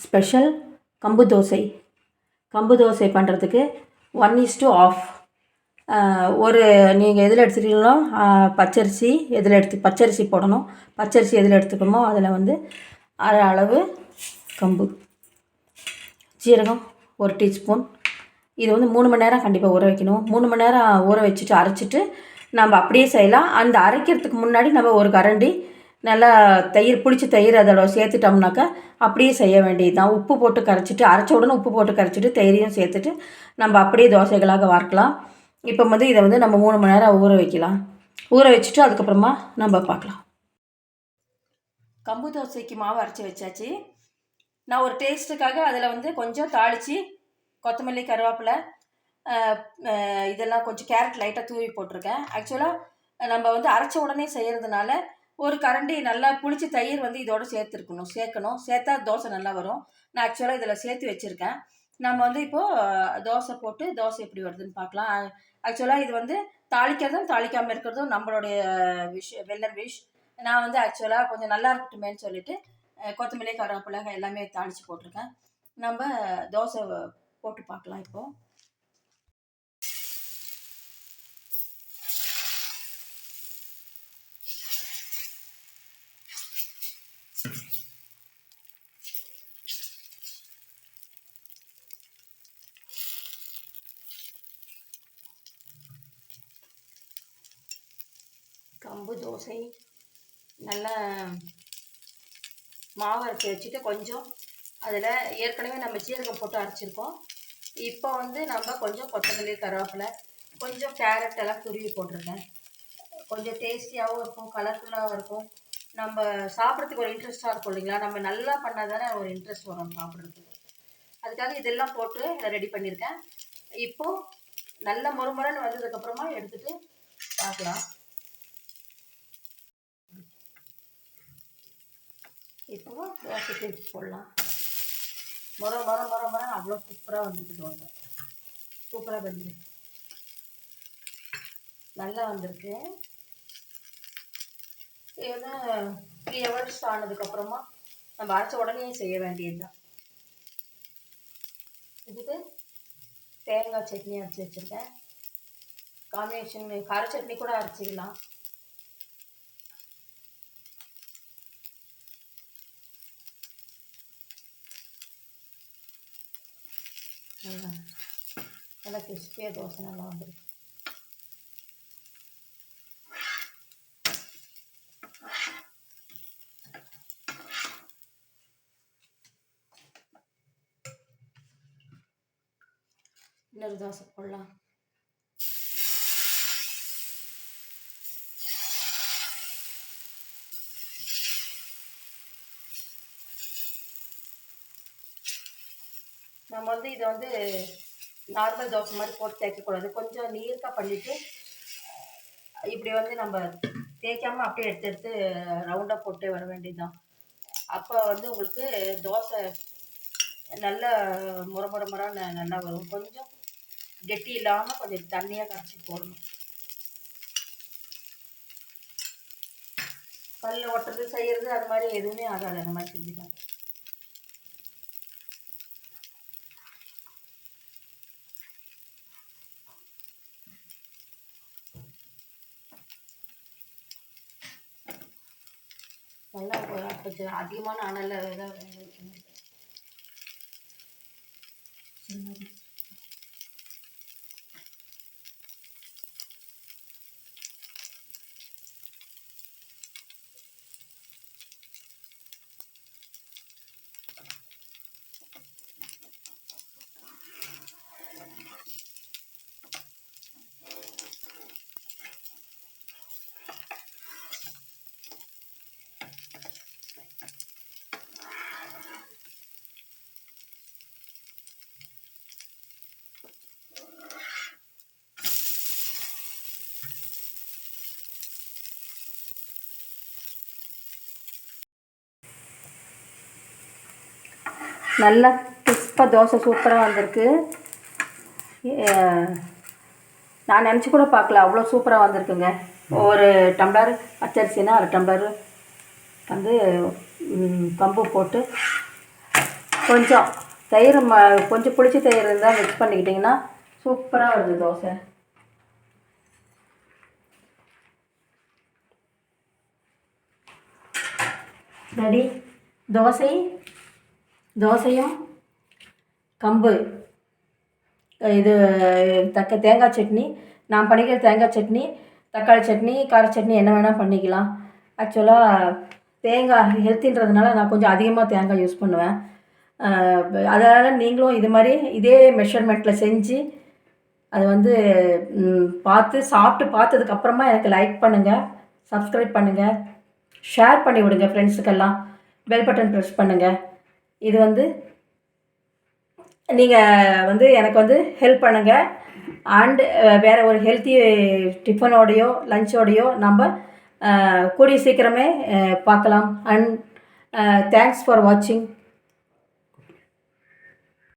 Special கம்பு தோசை. கம்பு தோசை பண்ணுறதுக்கு ஒன் இஸ் டு ஆஃப் ஒரு நீங்கள் எதில் எடுத்துக்கிறீங்களோ பச்சரிசி எதில் எடுத்து பச்சரிசி போடணும். பச்சரிசி எதில் எடுத்துக்கணுமோ அதில் வந்து அரை அளவு கம்பு. ஜீரகம் ஒரு டீஸ்பூன். இது வந்து மூணு மணி நேரம் கண்டிப்பாக ஊற வைக்கணும். மூணு மணி நேரம் ஊற வச்சுட்டு அரைச்சிட்டு நம்ம அப்படியே செய்யலாம். அந்த அரைக்கிறதுக்கு முன்னாடி நம்ம ஒரு கரண்டி நல்லா தயிர் பிடிச்ச தயிர் அதோட சேர்த்துட்டோம்னாக்கா அப்படியே செய்ய வேண்டியது தான் உப்பு போட்டு கரைச்சிட்டு அரைச்ச உடனே உப்பு போட்டு கரைச்சிட்டு தயிரையும் சேர்த்துட்டு நம்ம அப்படியே தோசைகளாக வார்க்கலாம் இப்போ வந்து இதை வந்து நம்ம மூணு மணி நேரம் ஊற வைக்கலாம். ஊற வச்சுட்டு அதுக்கப்புறமா நம்ம பார்க்கலாம். கம்பு தோசைக்கு மாவு அரைச்சி வச்சாச்சு. நான் ஒரு டேஸ்ட்டுக்காக அதில் வந்து கொஞ்சம் தாளித்து கொத்தமல்லி கருவேப்பிலை இதெல்லாம் கொஞ்சம் கேரட் லைட்டாக தூவி போட்டிருக்கேன். ஆக்சுவலாக நம்ம வந்து அரைச்ச உடனே செய்கிறதுனால ஒரு கரண்டி நல்லா புளிச்ச தயிர் வந்து இதோட சேர்த்துருக்கணும். சேர்க்கணும். சேர்த்தா தோசை நல்லா வரும். நான் ஆக்சுவலாக இதில் சேர்த்து வச்சுருக்கேன். நம்ம வந்து இப்போது தோசை போட்டு தோசை எப்படி வருதுன்னு பார்க்கலாம். ஆக்சுவலாக இது வந்து தாளிக்கிறதும் தாளிக்காமல் இருக்கிறதும் நம்மளுடைய விஷ் வெள்ளர் விஷ் நான் வந்து ஆக்சுவலாக கொஞ்சம் நல்லா இருக்கட்டுமேன்னு சொல்லிட்டு கொத்தமல்லி கருவேப்பிலை எல்லாமே தாளித்து போட்டிருக்கேன். நம்ம தோசை போட்டு பார்க்கலாம் இப்போது கம்பு தோசை நல்லா மாவு அரைச்சி வச்சுட்டு கொஞ்சம் அதில் ஏற்கனவே நம்ம சீரகம் போட்டு அரைச்சிருக்கோம். இப்போ வந்து நம்ம கொஞ்சம் கொத்தமல்லி கருவேப்பிலை கொஞ்சம் கேரட் எல்லாம் துருவி போட்டிருக்கேன். கொஞ்சம் டேஸ்டியாகவும் இருக்கும் கலர்ஃபுல்லாகவும் இருக்கும். நம்ம சாப்பிட்றதுக்கு ஒரு இன்ட்ரெஸ்ட்டாக இருக்கும் இல்லைங்களா? நம்ம நல்லா பண்ணால் தானே ஒரு இன்ட்ரெஸ்ட் வரும் சாப்பிட்றதுக்கு. அதுக்காக இதெல்லாம் போட்டு ரெடி பண்ணியிருக்கேன். இப்போது நல்ல முறுமுறைன்னு வந்ததுக்கப்புறமா எடுத்துகிட்டு பார்க்கலாம். இப்போ தோசை திருப்பி போடலாம். முறை முறை முறை முறை அவ்வளோ சூப்பராக வந்துருக்கு தோசை. சூப்பராக வந்து நல்லா வந்திருக்கு. ஏன்னா த்ரீ ஹவர்ஸ் ஆனதுக்கப்புறமா நம்ம அரைச்ச உடனே செய்ய வேண்டியது தான் இதுக்கு தேங்காய் சட்னி அரைச்சி வச்சுருக்கேன். காம்பினேஷன் கார சட்னி கூட அரைச்சிக்கலாம். நல்லா. நல்லா கிறிஸ்பியாக தோசை நல்லா வந்துருக்கு. இன்னொரு தோசை போடலாம். நம்ம வந்து இதை வந்து நார்மல் தோசை மாதிரி போட்டு தேய்க்கக்கூடாது. கொஞ்சம் நீர்க்காக பண்ணிவிட்டு இப்படி வந்து நம்ம தேய்க்காமல் அப்படியே எடுத்து எடுத்து ரவுண்டாக போட்டு வர வேண்டியதுதான். அப்போ வந்து உங்களுக்கு தோசை நல்ல முறை முறை நல்லா வரும். கொஞ்சம் கெட்டி இல்லாமல் கொஞ்சம் தண்ணியாக கரைச்சி போடணும். கல்லில் ஒட்டுறது செய்கிறது அது மாதிரி எதுவுமே ஆகாது. அந்த மாதிரி செஞ்சுட்டாங்க நல்லா கொஞ்சம் அதிகமான அனலில் தான் வேக நல்லா கிறிஸ்பாக தோசை சூப்பராக வந்திருக்கு. நான் நினச்சி கூட பார்க்கல அவ்வளோ சூப்பராக வந்திருக்குங்க. ஒரு டம்ளர் பச்சரிசினா அரை டம்ளர் வந்து கம்பு போட்டு கொஞ்சம் தயிர் ம கொஞ்சம் புளிச்ச தயிர் இருந்தால் மிக்ஸ் பண்ணிக்கிட்டிங்கன்னா சூப்பராக வருது தோசை. ரெடி தோசை? தோசையும் கம்பு. இது தக்க தேங்காய் சட்னி. நான் பண்ணிக்கிற தேங்காய் சட்னி தக்காளி சட்னி கார சட்னி என்ன வேணால் பண்ணிக்கலாம். ஆக்சுவலாக தேங்காய் ஹெல்த்தின்றதுனால நான் கொஞ்சம் அதிகமாக தேங்காய் யூஸ் பண்ணுவேன். அதனால் நீங்களும் இது மாதிரி இதே மெஷர்மெண்ட்டில் செஞ்சு அது வந்து பார்த்து சாப்பிட்டு பார்த்ததுக்கப்புறமா எனக்கு லைக் பண்ணுங்கள் சப்ஸ்கிரைப் பண்ணுங்கள் ஷேர் பண்ணி விடுங்க ஃப்ரெண்ட்ஸுக்கெல்லாம் பெல் பட்டன் ப்ரெஸ் பண்ணுங்கள் இது வந்து நீங்கள் வந்து எனக்கு வந்து ஹெல்ப் பண்ணுங்கள் அண்டு வேறு ஒரு ஹெல்த்தி டிஃபனோடையோ லஞ்சோடையோ நம்ம கூடிய சீக்கிரமே பார்க்கலாம். அண்ட் தேங்க்ஸ் ஃபார் வாட்சிங்